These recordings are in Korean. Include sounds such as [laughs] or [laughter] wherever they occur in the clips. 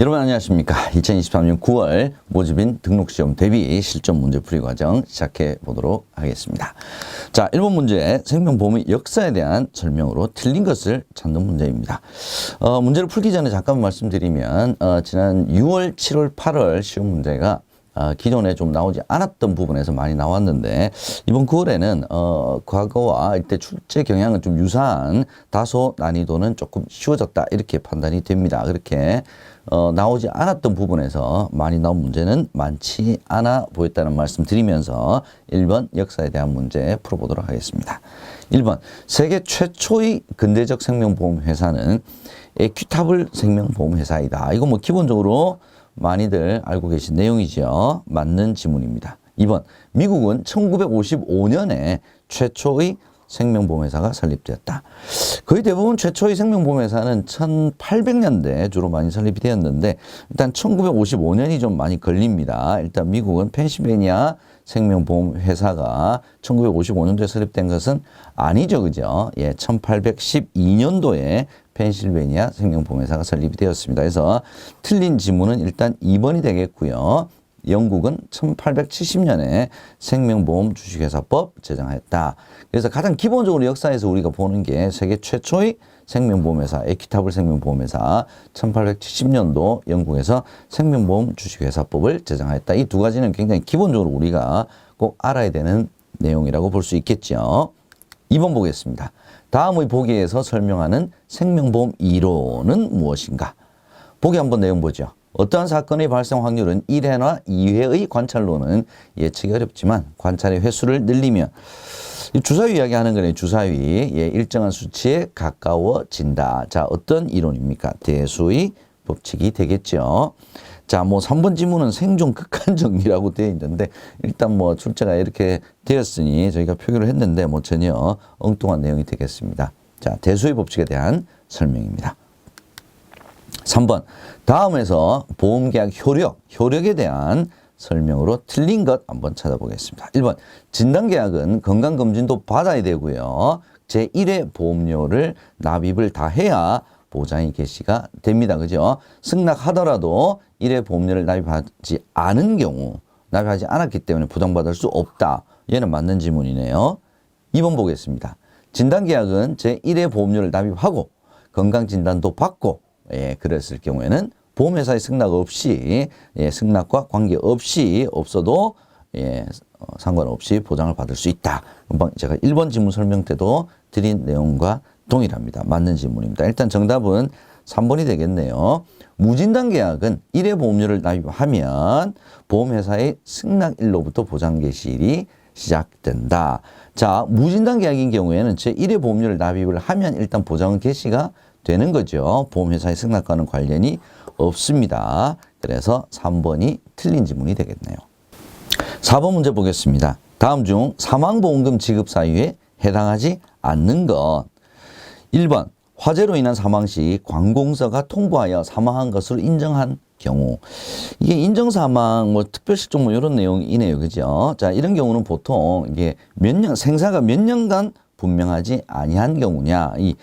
여러분 안녕하십니까. 2023년 9월 모집인 등록시험 대비 실전 문제 풀이 과정 시작해 보도록 하겠습니다. 자, 1번 문제 생명보험의 역사에 대한 설명으로 틀린 것을 찾는 문제입니다. 어, 문제를 풀기 전에 잠깐 말씀드리면 어, 지난 6월, 7월, 8월 시험 문제가 어, 기존에 좀 나오지 않았던 부분에서 많이 나왔는데 이번 9월에는 어, 과거와 이때 출제 경향은 좀 유사한 다소 난이도는 조금 쉬워졌다 이렇게 판단이 됩니다. 그렇게 어, 나오지 않았던 부분에서 많이 나온 문제는 많지 않아 보였다는 말씀 드리면서 1번 역사에 대한 문제 풀어보도록 하겠습니다. 1번 세계 최초의 근대적 생명보험 회사는 에퀴타블 생명보험 회사이다. 이거 뭐 기본적으로 많이들 알고 계신 내용이죠. 맞는 지문입니다. 2번 미국은 1955년에 최초의 생명보험회사가 설립되었다. 거의 대부분 최초의 생명보험회사는 1800년대 주로 많이 설립이 되었는데 일단 1955년이 좀 많이 걸립니다. 일단 미국은 펜실베니아 생명보험회사가 1955년도에 설립된 것은 아니죠. 그죠? 예, 1812년도에 펜실베니아 생명보험회사가 설립이 되었습니다. 그래서 틀린 지문은 일단 2번이 되겠고요. 영국은 1870년에 생명보험 주식회사법 제정하였다. 그래서 가장 기본적으로 역사에서 우리가 보는 게 세계 최초의 생명보험회사, 에퀴타블 생명보험회사 1870년도 영국에서 생명보험 주식회사법을 제정하였다. 이 두 가지는 굉장히 기본적으로 우리가 꼭 알아야 되는 내용이라고 볼 수 있겠죠. 2번 보겠습니다. 다음의 보기에서 설명하는 생명보험 이론은 무엇인가? 보기 한번 내용 보죠. 어떠한 사건의 발생 확률은 1회나 2회의 관찰로는 예측이 어렵지만 관찰의 횟수를 늘리면 이 주사위 이야기하는 거네. 주사위. 예, 일정한 수치에 가까워진다. 자, 어떤 이론입니까? 대수의 법칙이 되겠죠. 자, 뭐 3번 지문은 생존 극한 정리라고 되어 있는데 일단 뭐 출제가 이렇게 되었으니 저희가 표기를 했는데 뭐 전혀 엉뚱한 내용이 되겠습니다. 자, 대수의 법칙에 대한 설명입니다. 3번 다음에서 보험계약 효력, 효력에 대한 설명으로 틀린 것 한번 찾아보겠습니다. 1번 진단계약은 건강검진도 받아야 되고요. 제1회 보험료를 납입을 다 해야 보장이 개시가 됩니다. 그죠? 승낙하더라도 1회 보험료를 납입하지 않은 경우 납입하지 않았기 때문에 부담받을 수 없다. 얘는 맞는 지문이네요. 2번 보겠습니다. 진단계약은 제1회 보험료를 납입하고 건강진단도 받고 예, 그랬을 경우에는 보험회사의 승낙 없이 예, 승낙과 관계없이 없어도 예, 어, 상관없이 보장을 받을 수 있다. 금방 제가 1번 지문 설명 때도 드린 내용과 동일합니다. 맞는 지문입니다. 일단 정답은 3번이 되겠네요. 무진단 계약은 1회 보험료를 납입하면 보험회사의 승낙일로부터 보장 개시일이 시작된다. 자, 무진단 계약인 경우에는 제 1회 보험료를 납입을 하면 일단 보장 개시가 되는 거죠. 보험회사의 승낙과는 관련이 없습니다. 그래서 3번이 틀린 지문이 되겠네요. 4번 문제 보겠습니다. 다음 중 사망보험금 지급 사유에 해당하지 않는 것. 1번 화재로 인한 사망 시 관공서가 통보하여 사망한 것으로 인정한 경우 이게 인정 사망 뭐 특별 실종 뭐 이런 내용이네요. 그죠? 자, 이런 경우는 보통 이게 몇 년 생사가 몇 년간 분명하지 아니한 경우냐. 이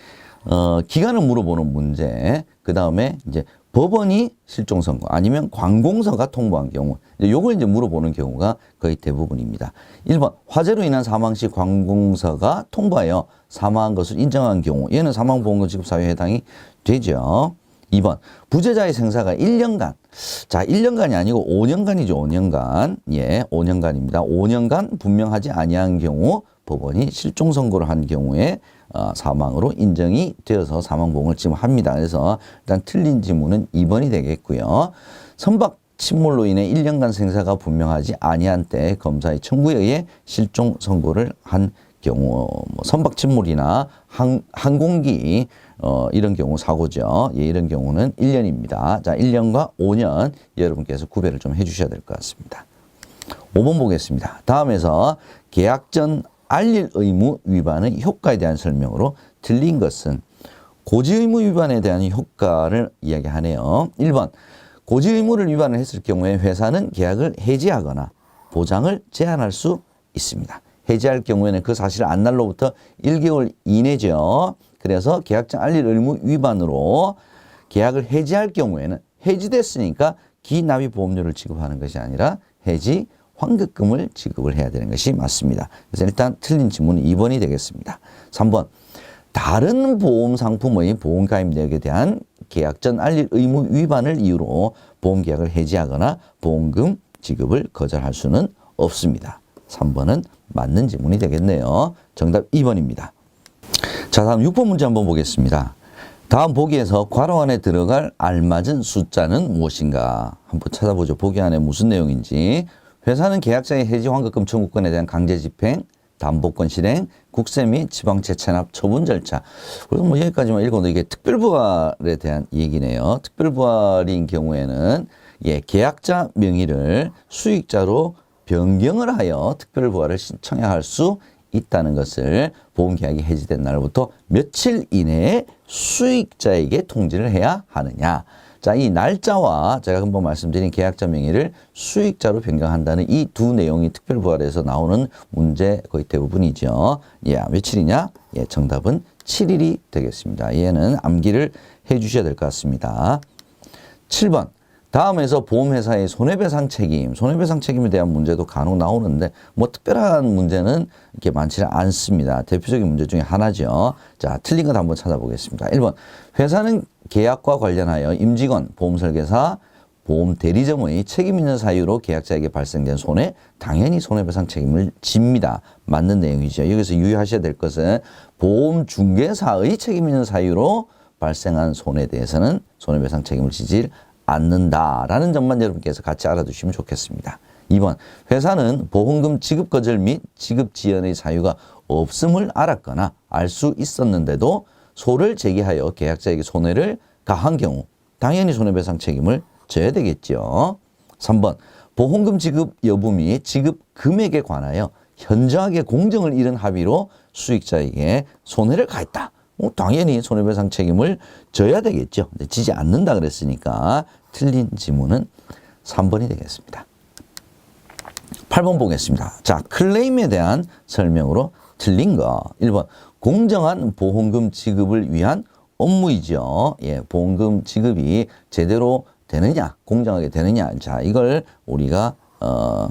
어, 기간을 물어보는 문제. 그 다음에 이제 법원이 실종 선고 아니면 관공서가 통보한 경우 요걸 이제 물어보는 경우가 거의 대부분입니다. 1번 화재로 인한 사망 시 관공서가 통보하여 사망한 것을 인정한 경우 얘는 사망보험금 지급 사유에 해당이 되죠. 2번 부재자의 생사가 1년간 자 1년간이 아니고 5년간이죠 5년간 예 5년간입니다 5년간 분명하지 아니한 경우 법원이 실종 선고를 한 경우에 어, 사망으로 인정이 되어서 사망보험을 지급합니다. 그래서 일단 틀린 지문은 2번이 되겠고요. 선박 침몰로 인해 1년간 생사가 분명하지 아니한 때 검사의 청구에 의해 실종 선고를 한 경우 뭐 선박 침몰이나 항, 항공기 어, 이런 경우 사고죠. 예, 이런 경우는 1년입니다. 자, 1년과 5년 여러분께서 구별을 좀 해주셔야 될 것 같습니다. 5번 보겠습니다. 다음에서 계약 전 알릴 의무 위반의 효과에 대한 설명으로 틀린 것은 고지 의무 위반에 대한 효과를 이야기하네요. 1번 고지 의무를 위반을 했을 경우에 회사는 계약을 해지하거나 보장을 제한할 수 있습니다. 해지할 경우에는 그 사실을 안 날로부터 1개월 이내죠. 그래서 계약장 알릴 의무 위반으로 계약을 해지할 경우에는 해지됐으니까 기납입 보험료를 지급하는 것이 아니라 해지 환급금을 지급을 해야 되는 것이 맞습니다. 그래서 일단 틀린 지문은 2번이 되겠습니다. 3번. 다른 보험 상품의 보험 가입 내역에 대한 계약 전 알릴 의무 위반을 이유로 보험 계약을 해지하거나 보험금 지급을 거절할 수는 없습니다. 3번은 맞는 지문이 되겠네요. 정답 2번입니다. 자, 다음 6번 문제 한번 보겠습니다. 다음 보기에서 괄호 안에 들어갈 알맞은 숫자는 무엇인가? 한번 찾아보죠. 보기 안에 무슨 내용인지. 회사는 계약자의 해지 환급금 청구권에 대한 강제 집행, 담보권 실행, 국세 및 지방채 체납 처분 절차. 그래서 뭐 여기까지만 읽어도 이게 특별부활에 대한 얘기네요. 특별부활인 경우에는 예, 계약자 명의를 수익자로 변경을 하여 특별부활을 신청해야 할수 있다는 것을 보험계약이 해지된 날부터 며칠 이내에 수익자에게 통지를 해야 하느냐. 자, 이 날짜와 제가 한번 말씀드린 계약자 명의를 수익자로 변경한다는 이 두 내용이 특별 부활에서 나오는 문제 거의 대부분이죠. 예, 며칠이냐? 예, 정답은 7일이 되겠습니다. 얘는 암기를 해 주셔야 될 것 같습니다. 7번. 다음에서 보험회사의 손해배상 책임, 손해배상 책임에 대한 문제도 간혹 나오는데 뭐 특별한 문제는 이렇게 많지는 않습니다. 대표적인 문제 중에 하나죠. 자, 틀린 것 한번 찾아보겠습니다. 1번. 회사는 계약과 관련하여 임직원, 보험설계사, 보험 대리점의 책임 있는 사유로 계약자에게 발생된 손해 당연히 손해배상 책임을 집니다. 맞는 내용이죠. 여기서 유의하셔야 될 것은 보험 중개사의 책임 있는 사유로 발생한 손해에 대해서는 손해배상 책임을 지질 않는다라는 점만 여러분께서 같이 알아두시면 좋겠습니다. 2번 회사는 보험금 지급 거절 및 지급 지연의 사유가 없음을 알았거나 알 수 있었는데도 소를 제기하여 계약자에게 손해를 가한 경우 당연히 손해배상 책임을 져야 되겠죠. 3번 보험금 지급 여부 및 지급 금액에 관하여 현저하게 공정을 잃은 합의로 수익자에게 손해를 가했다. 뭐 당연히 손해배상 책임을 져야 되겠죠. 지지 않는다 그랬으니까 틀린 지문은 3번이 되겠습니다. 8번 보겠습니다. 자, 클레임에 대한 설명으로 틀린 거. 1번. 공정한 보험금 지급을 위한 업무이죠. 예, 보험금 지급이 제대로 되느냐, 공정하게 되느냐. 자, 이걸 우리가, 어,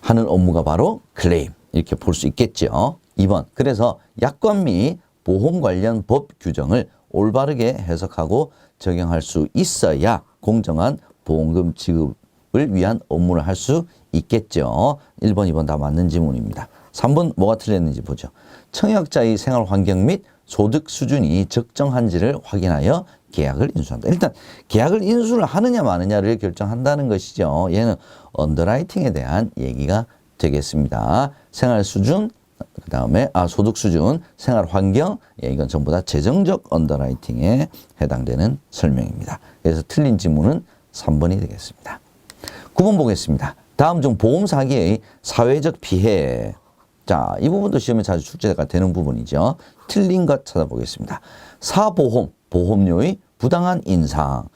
하는 업무가 바로 클레임. 이렇게 볼 수 있겠죠. 2번. 그래서 약관 및 보험 관련 법 규정을 올바르게 해석하고 적용할 수 있어야 공정한 보험금 지급을 위한 업무를 할 수 있겠죠. 1번, 2번 다 맞는 지문입니다. 3번 뭐가 틀렸는지 보죠. 청약자의 생활 환경 및 소득 수준이 적정한지를 확인하여 계약을 인수한다. 일단 계약을 인수를 하느냐 마느냐를 결정한다는 것이죠. 얘는 언더라이팅에 대한 얘기가 되겠습니다. 생활 수준, 그 다음에 아 소득 수준, 생활 환경, 예, 이건 전부 다 재정적 언더라이팅에 해당되는 설명입니다. 그래서 틀린 지문은 3번이 되겠습니다. 9번 보겠습니다. 다음 중 보험 사기의 사회적 피해. 자, 이 부분도 시험에 자주 출제가 되는 부분이죠. 틀린 것 찾아보겠습니다. 사보험, 보험료의 부당한 인상.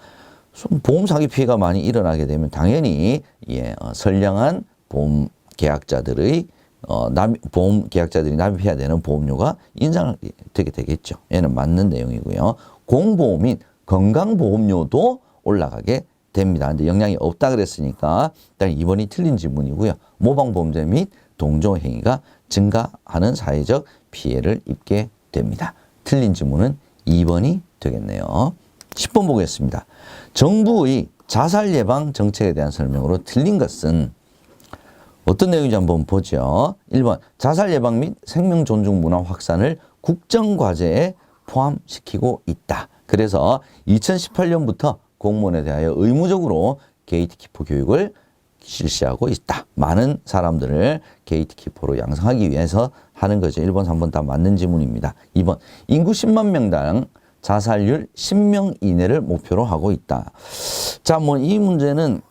보험 사기 피해가 많이 일어나게 되면 당연히 예, 어, 선량한 보험 계약자들의 어, 남, 보험 계약자들이 납입해야 되는 보험료가 인상되게 되겠죠. 얘는 맞는 내용이고요. 공보험인 건강보험료도 올라가게 됩니다. 근데 영향이 없다 그랬으니까 일단 2번이 틀린 지문이고요. 모방범죄 및 동조행위가 증가하는 사회적 피해를 입게 됩니다. 틀린 지문은 2번이 되겠네요. 10번 보겠습니다. 정부의 자살 예방 정책에 대한 설명으로 틀린 것은 어떤 내용인지 한번 보죠. 1번 자살 예방 및 생명 존중 문화 확산을 국정 과제에 포함시키고 있다. 그래서 2018년부터 공무원에 대하여 의무적으로 게이트키퍼 교육을 실시하고 있다. 많은 사람들을 게이트키퍼로 양성하기 위해서 하는 거죠. 1번, 3번 다 맞는 지문입니다. 2번 인구 10만 명당 자살률 10명 이내를 목표로 하고 있다. 자, 뭐 이 문제는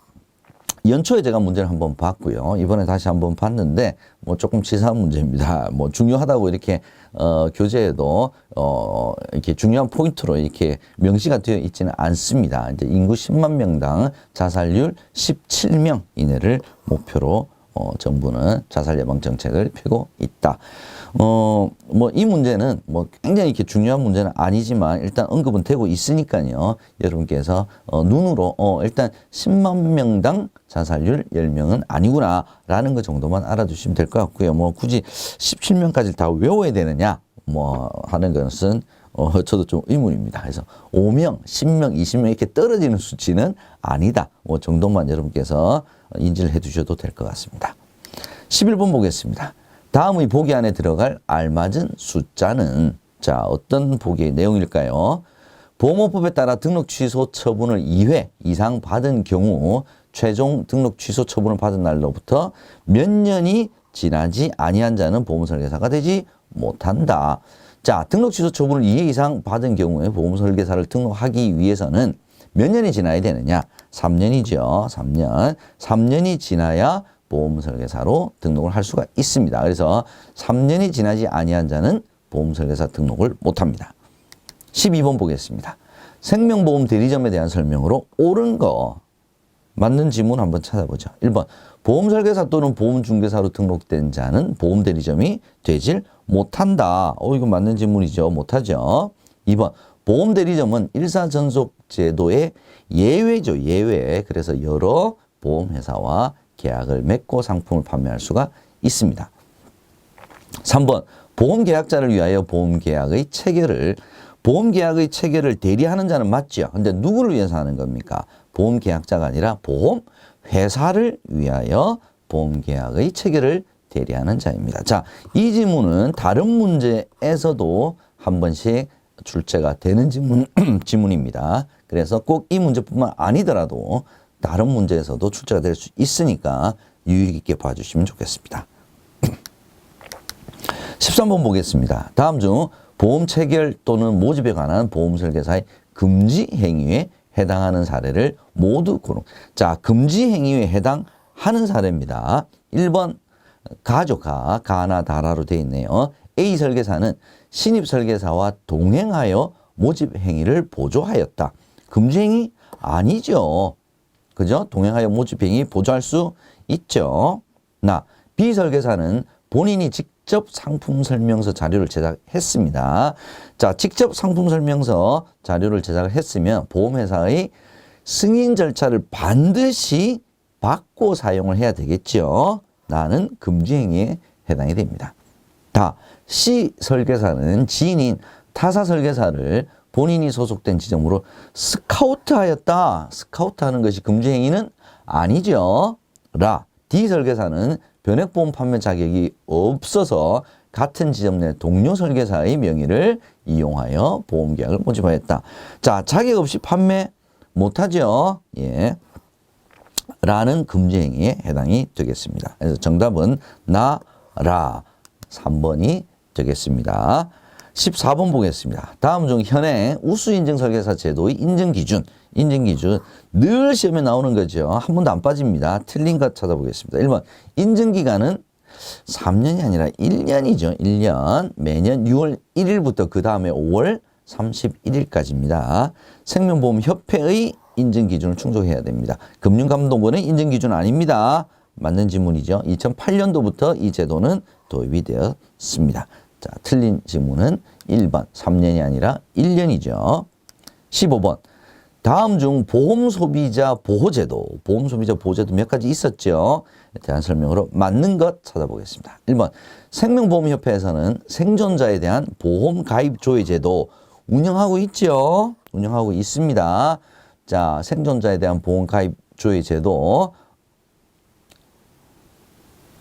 연초에 제가 문제를 한번 봤고요. 이번에 다시 한번 봤는데 뭐 조금 치사한 문제입니다. [laughs] 뭐 중요하다고 이렇게 어 교재에도 어 이렇게 중요한 포인트로 이렇게 명시가 되어 있지는 않습니다. 이제 인구 10만 명당 자살률 17명 이내를 목표로 어 정부는 자살 예방 정책을 펴고 있다. 어, 뭐, 이 문제는 뭐 굉장히 이렇게 중요한 문제는 아니지만 일단 언급은 되고 있으니까요. 여러분께서 어, 눈으로 어, 일단 10만 명당 자살률 10명은 아니구나 라는 것 정도만 알아두시면 될 것 같고요. 뭐 굳이 17명까지 다 외워야 되느냐 뭐 하는 것은 어, 저도 좀 의문입니다. 그래서 5명, 10명, 20명 이렇게 떨어지는 수치는 아니다. 뭐 정도만 여러분께서 인지를 해 두셔도 될 것 같습니다. 11번 보겠습니다. 다음의 보기 안에 들어갈 알맞은 숫자는 자 어떤 보기의 내용일까요? 보호법에 따라 등록 취소 처분을 2회 이상 받은 경우 최종 등록 취소 처분을 받은 날로부터 몇 년이 지나지 아니한 자는 보험설계사가 되지 못한다. 자, 등록 취소 처분을 2회 이상 받은 경우에 보험설계사를 등록하기 위해서는 몇 년이 지나야 되느냐? 3년이죠. 3년. 3년이 지나야 보험설계사로 등록을 할 수가 있습니다. 그래서 3년이 지나지 아니한 자는 보험설계사 등록을 못합니다. 12번 보겠습니다. 생명보험 대리점에 대한 설명으로 옳은 거 맞는 지문 한번 찾아보죠. 1번 보험설계사 또는 보험중개사로 등록된 자는 보험대리점이 되질 못한다. 어 이거 맞는 지문이죠. 못하죠. 2번 보험대리점은 일사전속제도의 예외죠. 예외. 그래서 여러 보험회사와 계약을 맺고 상품을 판매할 수가 있습니다. 3번 보험계약자를 위하여 보험계약의 체결을 보험계약의 체결을 대리하는 자는 맞죠. 근데 누구를 위해서 하는 겁니까? 보험계약자가 아니라 보험회사를 위하여 보험계약의 체결을 대리하는 자입니다. 자, 이 지문은 다른 문제에서도 한 번씩 출제가 되는 지문, 지문입니다. [clears throat] 그래서 꼭 이 문제뿐만 아니더라도 다른 문제에서도 출제가 될 수 있으니까 유익 있게 봐주시면 좋겠습니다. [clears throat] 13번 보겠습니다. 다음 중 보험 체결 또는 모집에 관한 보험 설계사의 금지 행위에 해당하는 사례를 모두 고른. 자, 금지 행위에 해당하는 사례입니다. 1번 가조가 가나 다라로 되어 있네요. A 설계사는 신입 설계사와 동행하여 모집 행위를 보조하였다. 금지 행위 아니죠. 그죠? 동행하여 모집 행위 보조할 수 있죠. 나 B 설계사는 본인이 직접 상품 설명서 자료를 제작했습니다. 자, 직접 상품 설명서 자료를 제작을 했으면 보험회사의 승인 절차를 반드시 받고 사용을 해야 되겠죠. 나는 금지 행위에 해당이 됩니다. 다 C 설계사는 지인인 타사 설계사를 본인이 소속된 지점으로 스카우트하였다. 스카우트하는 것이 금지 행위는 아니죠. 라 D 설계사는 변액보험 판매 자격이 없어서 같은 지점 내 동료 설계사의 명의를 이용하여 보험계약을 모집하였다. 자, 자격 없이 판매 못하죠. 예. 라는 금지 행위에 해당이 되겠습니다. 그래서 정답은 나, 라 3번이 되겠습니다. 14번 보겠습니다. 다음 중 현행 우수 인증 설계사 제도의 인증 기준, 인증 기준 늘 시험에 나오는 거죠. 한 번도 안 빠집니다. 틀린 것 찾아보겠습니다. 1번 인증 기간은 3년이 아니라 1년이죠. 1년. 매년 6월 1일부터 그 다음에 5월 31일까지입니다. 생명보험협회의 인증 기준을 충족해야 됩니다. 금융감독원의 인증 기준 아닙니다. 맞는 지문이죠. 2008년도부터 이 제도는 도입이 되었습니다. 자, 틀린 지문은 1번, 3년이 아니라 1년이죠. 15번. 다음 중 보험 소비자 보호제도, 보험 소비자 보호제도 몇 가지 있었죠. 대한 설명으로 맞는 것 찾아보겠습니다. 1번. 생명보험협회에서는 생존자에 대한 보험 가입 조회 제도 운영하고 있죠. 운영하고 있습니다. 자, 생존자에 대한 보험 가입 조회 제도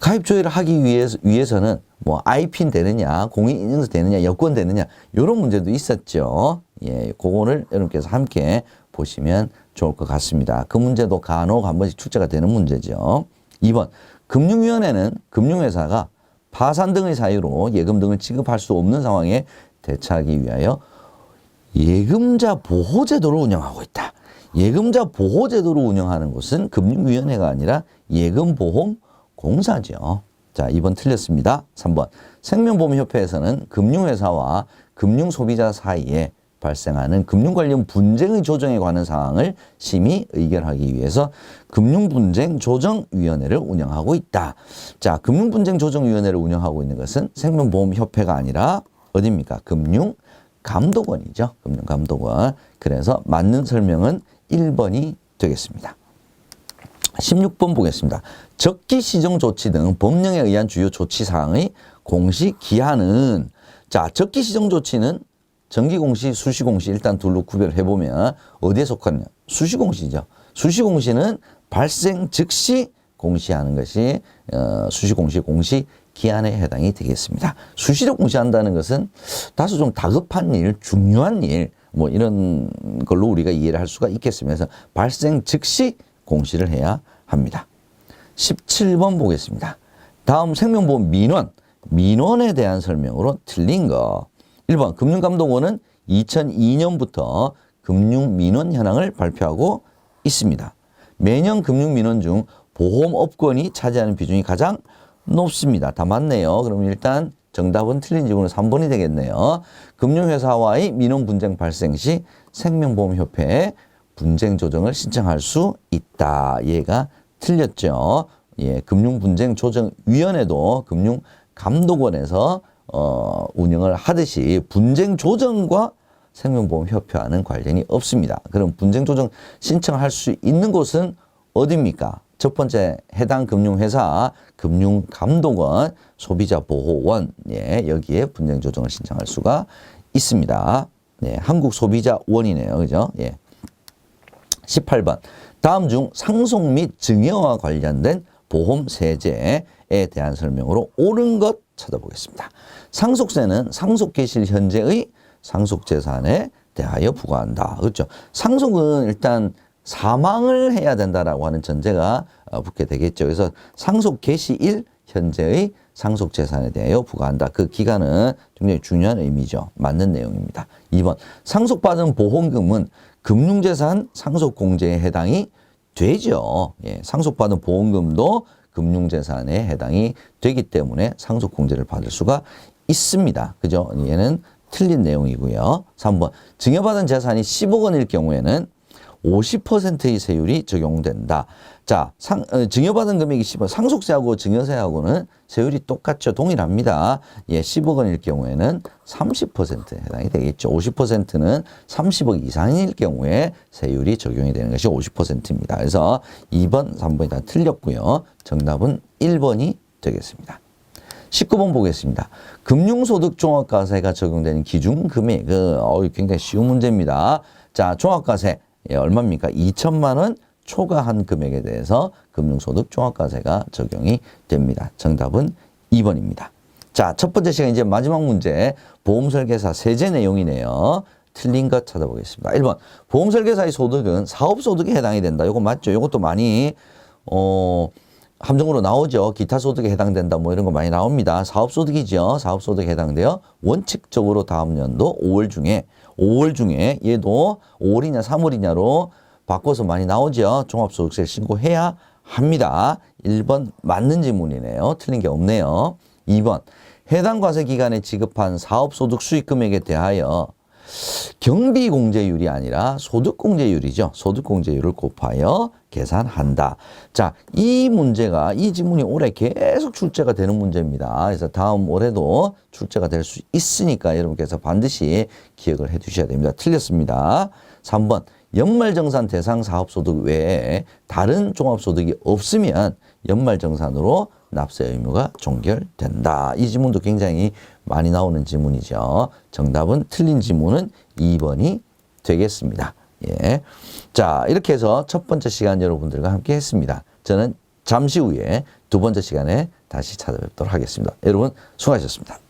가입 조회를 하기 위해서, 위해서는 뭐 IP는 되느냐, 공인 인증서 되느냐, 여권 되느냐 이런 문제도 있었죠. 예, 그거를 여러분께서 함께 보시면 좋을 것 같습니다. 그 문제도 간혹 한 번씩 출제가 되는 문제죠. 2번 금융위원회는 금융회사가 파산 등의 사유로 예금 등을 지급할 수 없는 상황에 대처하기 위하여 예금자 보호제도를 운영하고 있다. 예금자 보호제도를 운영하는 곳은 금융위원회가 아니라 예금보험 공사죠. 자, 2번 틀렸습니다. 3번. 생명보험협회에서는 금융회사와 금융소비자 사이에 발생하는 금융 관련 분쟁의 조정에 관한 사항을 심의 의결하기 위해서 금융분쟁 조정위원회를 운영하고 있다. 자, 금융분쟁 조정위원회를 운영하고 있는 것은 생명보험협회가 아니라 어디입니까? 금융 감독원이죠. 금융감독원. 그래서 맞는 설명은 1번이 되겠습니다. 16번 보겠습니다. 적기 시정 조치 등 법령에 의한 주요 조치 사항의 공시 기한은 자, 적기 시정 조치는 정기 공시, 수시 공시 일단 둘로 구별해 보면 어디에 속하느냐? 수시 공시죠. 수시 공시는 발생 즉시 공시하는 것이 어, 수시 공시 공시 기한에 해당이 되겠습니다. 수시로 공시한다는 것은 다소 좀 다급한 일, 중요한 일, 뭐 이런 걸로 우리가 이해를 할 수가 있겠습니다. 발생 즉시 공시를 해야 합니다. 17번 보겠습니다. 다음 생명보험 민원, 민원에 대한 설명으로 틀린 거. 1번 금융감독원은 2002년부터 금융민원 현황을 발표하고 있습니다. 매년 금융민원 중 보험업권이 차지하는 비중이 가장 높습니다. 다 맞네요. 그럼 일단 정답은 틀린 지문은 3번이 되겠네요. 금융회사와의 민원 분쟁 발생 시 생명보험협회에 분쟁 조정을 신청할 수 있다. 얘가 틀렸죠. 예, 금융분쟁조정위원회도 금융감독원에서 어, 운영을 하듯이 분쟁 조정과 생명보험 협회와는 관련이 없습니다. 그럼 분쟁 조정 신청할 수 있는 곳은 어디입니까? 첫 번째 해당 금융회사, 금융감독원, 소비자보호원, 예, 여기에 분쟁 조정을 신청할 수가 있습니다. 예, 한국소비자원이네요. 그죠? 예. 18번. 다음 중 상속 및 증여와 관련된 보험 세제에 대한 설명으로 옳은 것 찾아보겠습니다. 상속세는 상속 개시 현재의 상속 재산에 대하여 부과한다. 그렇죠? 상속은 일단 사망을 해야 된다라고 하는 전제가 어, 붙게 되겠죠. 그래서 상속 개시일 현재의 상속 재산에 대하여 부과한다. 그 기간은 굉장히 중요한 의미죠. 맞는 내용입니다. 2번 상속받은 보험금은 금융재산 상속공제에 해당이 되죠. 예, 상속받은 보험금도 금융재산에 해당이 되기 때문에 상속공제를 받을 수가 있습니다. 그죠? 얘는 틀린 내용이고요. 3번 증여받은 재산이 10억 원일 경우에는 50%의 세율이 적용된다. 자, 상, 어, 증여받은 금액이 10억, 상속세하고 증여세하고는 세율이 똑같죠. 동일합니다. 예, 10억 원일 경우에는 30%에 해당이 되겠죠. 50%는 30억 이상일 경우에 세율이 적용이 되는 것이 50%입니다. 그래서 2번, 3번이 다 틀렸고요. 정답은 1번이 되겠습니다. 19번 보겠습니다. 금융소득 종합과세가 적용되는 기준 금액. 어, 굉장히 쉬운 문제입니다. 자, 종합과세. 예, 얼마입니까? 2천만 원 초과한 금액에 대해서 금융소득 종합과세가 적용이 됩니다. 정답은 2번입니다. 자, 첫 번째 시간 이제 마지막 문제. 보험설계사 세제 내용이네요. 틀린 것 찾아보겠습니다. 1번. 보험설계사의 소득은 사업소득에 해당이 된다. 이거 맞죠? 이것도 많이, 어, 함정으로 나오죠. 기타 소득에 해당된다. 뭐 이런 거 많이 나옵니다. 사업소득이죠. 사업소득에 해당돼요. 원칙적으로 다음 연도 5월 중에 5월 중에 얘도 5월이냐 3월이냐로 바꿔서 많이 나오죠. 종합소득세 신고해야 합니다. 1번 맞는 질문이네요. 틀린 게 없네요. 2번 해당 과세 기간에 지급한 사업소득 수익금액에 대하여 경비공제율이 아니라 소득공제율이죠. 소득공제율을 곱하여 계산한다. 자, 이 문제가, 이 지문이 올해 계속 출제가 되는 문제입니다. 그래서 다음 올해도 출제가 될 수 있으니까 여러분께서 반드시 기억을 해 두셔야 됩니다. 틀렸습니다. 3번. 연말정산 대상 사업소득 외에 다른 종합소득이 없으면 연말정산으로 납세 의무가 종결된다. 이 지문도 굉장히 많이 나오는 지문이죠. 정답은 틀린 지문은 2번이 되겠습니다. 예. 자, 이렇게 해서 첫 번째 시간 여러분들과 함께 했습니다. 저는 잠시 후에 두 번째 시간에 다시 찾아뵙도록 하겠습니다. 여러분 수고하셨습니다.